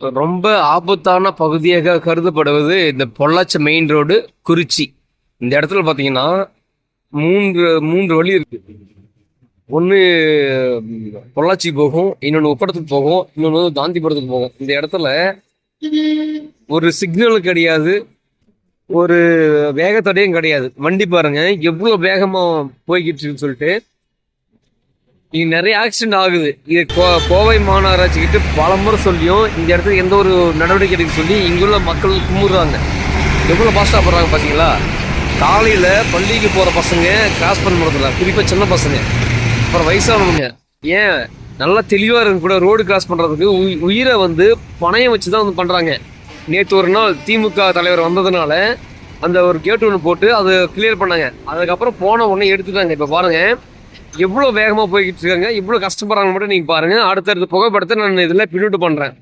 ரொம்ப ஆபத்தான பகுதியாக கருதப்படுவது இந்த பொள்ளாச்சி மெயின் ரோடு குறிச்சி. இந்த இடத்துல பார்த்தீங்கன்னா மூன்று மூன்று வழி இருக்கு. ஒன்று பொள்ளாச்சி போகும் இன்னொன்று உப்படத்துக்கு போகும் இன்னொன்று காந்திபுரத்துக்கு போகும். இந்த இடத்துல ஒரு சிக்னலும் கிடையாது ஒரு வேகத்தடையும் கிடையாது. வண்டி பாருங்க எவ்வளோ வேகமாக போய்கிட்டு இருக்குன்னு சொல்லிட்டு இங்க நிறைய ஆக்சிடென்ட் ஆகுது. இது கோ- கோவை மாநகராட்சி கிட்ட பல முறை சொல்லியும் இந்த இடத்துல எந்த ஒரு நடவடிக்கை எடுக்க சொல்லி இங்குள்ள மக்கள் கும்பிடுறாங்க எவ்வளோ ஃபாஸ்ட்டாக போடுறாங்க பார்த்தீங்களா காலையில் பள்ளிக்கு போகிற பசங்க கிராஸ் பண்ண முடியல குறிப்பாக சின்ன பசங்க. அப்புறம் வயசானவங்க. ஏன்? நல்லா தெளிவாக இருக்கு கூட ரோடு கிராஸ் பண்ணுறதுக்கு உயிரை வந்து பணையம் வச்சு தான் வந்து பண்ணுறாங்க நேற்று ஒரு நாள் திமுக தலைவர் வந்ததுனால அந்த ஒரு கேட் ஒன்று போட்டு அதை கிளியர் பண்ணாங்க. அதுக்கப்புறம் போன உடனே எடுத்துட்டாங்க. இப்போ பாருங்கள் எவ்வளோ வேகமாக போய்கிட்டு இருக்காங்க. இவ்வளோ கஷ்டப்படுறாங்க மட்டும் நீங்கள் பாருங்கள் அடுத்தடுத்த புகைப்படத்தை நான் இதில் பின்னுட்டு பண்ணுறேன்